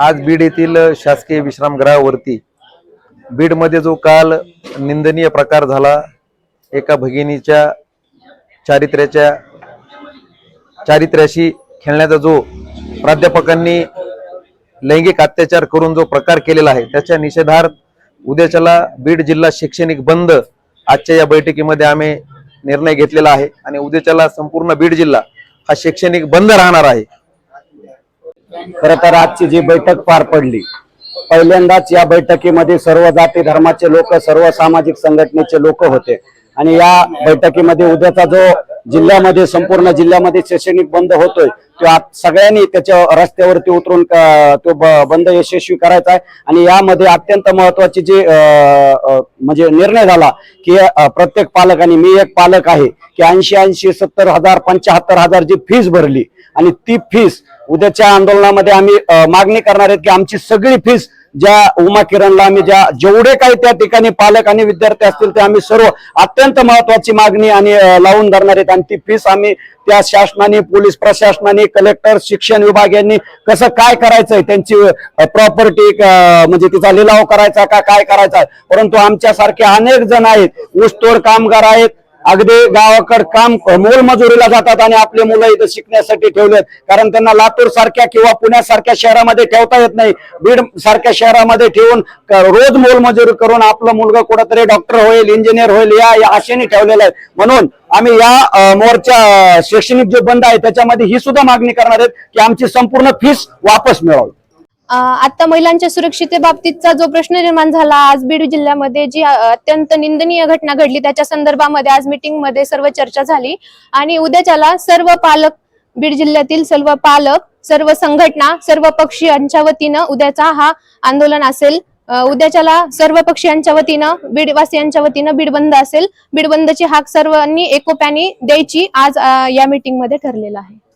आज बीड येथील शासकीय विश्रामगृहावरती बीडमध्ये जो काल निंदनीय प्रकार झाला एका भगिनीच्या चारित्र्याच्या चारित्र्याशी खेळण्याचा जो प्राध्यापकांनी लैंगिक अत्याचार करून जो प्रकार केलेला आहे त्याच्या निषेधार्थ उद्याच्याला बीड जिल्हा शैक्षणिक बंद आजच्या या बैठकीमध्ये आम्ही निर्णय घेतलेला आहे आणि उद्याच्याला संपूर्ण बीड जिल्हा हा शैक्षणिक बंद राहणार आहे. खर तर आजची जी बैठक पार पडली पहिल्यांदाच या बैठकीमध्ये सर्व जाती धर्माचे लोक सर्व सामाजिक संघटनेचे लोक होते. आणि या बैठकीमध्ये उद्याचा जो जिल्ह्यामध्ये संपूर्ण जिल्ह्यामध्ये शैक्षणिक बंद होतोय तो सगळ्यांनी त्याच्या रस्त्यावरती उतरून तो बंद यशस्वी करायचा आहे. आणि यामध्ये अत्यंत महत्वाची जी म्हणजे निर्णय झाला की प्रत्येक पालक आणि मी एक पालक आहे की ऐंशी ऐंशी सत्तर हजार पंच्याहत्तर हजार जी फीस भरली आणि ती फीस उद्याच्या आंदोलनामध्ये आम्ही मागणी करणार आहेत की आमची सगळी फीस ज्या उमा किरणला आम्ही ज्या जेवढे काही त्या ठिकाणी पालक आणि विद्यार्थी असतील ते आम्ही सर्व अत्यंत महत्वाची मागणी आणि लावून धरणार आहेत. आणि ती फीस आम्ही त्या शासनाने पोलीस प्रशासनाने कलेक्टर शिक्षण विभाग यांनी कसं काय करायचंय त्यांची प्रॉपर्टी म्हणजे तिचा लिलाव करायचा का काय करायचा? परंतु आमच्यासारखे अनेक जण आहेत. ऊसतोड कामगार आहेत. अगदी गावाकड काम मोलमजुरीला जातात आणि आपले मुलं इथं शिकण्यासाठी ठेवलेत. कारण त्यांना लातूर सारख्या किंवा पुण्यासारख्या शहरामध्ये ठेवता येत नाही. बीड सारख्या शहरामध्ये ठेवून रोज मोलमजुरी करून आपलं मुलगा कुठंतरी डॉक्टर होईल इंजिनियर होईल या आशेने ठेवलेलं आहे. म्हणून आम्ही या मोर्चा शैक्षणिक जे बंद आहे त्याच्यामध्ये ही सुद्धा मागणी करणार आहेत की आमची संपूर्ण फीस वापस मिळावी. आता महिलांच्या सुरक्षितेबाबतीतचा जो प्रश्न निर्माण झाला आज बीड जिल्ह्यामध्ये जी अत्यंत निंदनीय घटना घडली त्याच्या संदर्भामध्ये आज मीटिंगमध्ये सर्व चर्चा झाली आणि उद्याच्याला सर्व पालक बीड जिल्ह्यातील सर्व पालक सर्व संघटना सर्व पक्षीयांच्या वतीनं उद्याचा हा आंदोलन असेल. उद्याच्याला सर्व पक्षीयांच्या वतीनं बीडवासियांच्या वतीनं बीड बंद असेल. बीड बंदची हाक सर्वांनी एकोप्याने द्यायची आज या मीटिंगमध्ये ठरलेला आहे.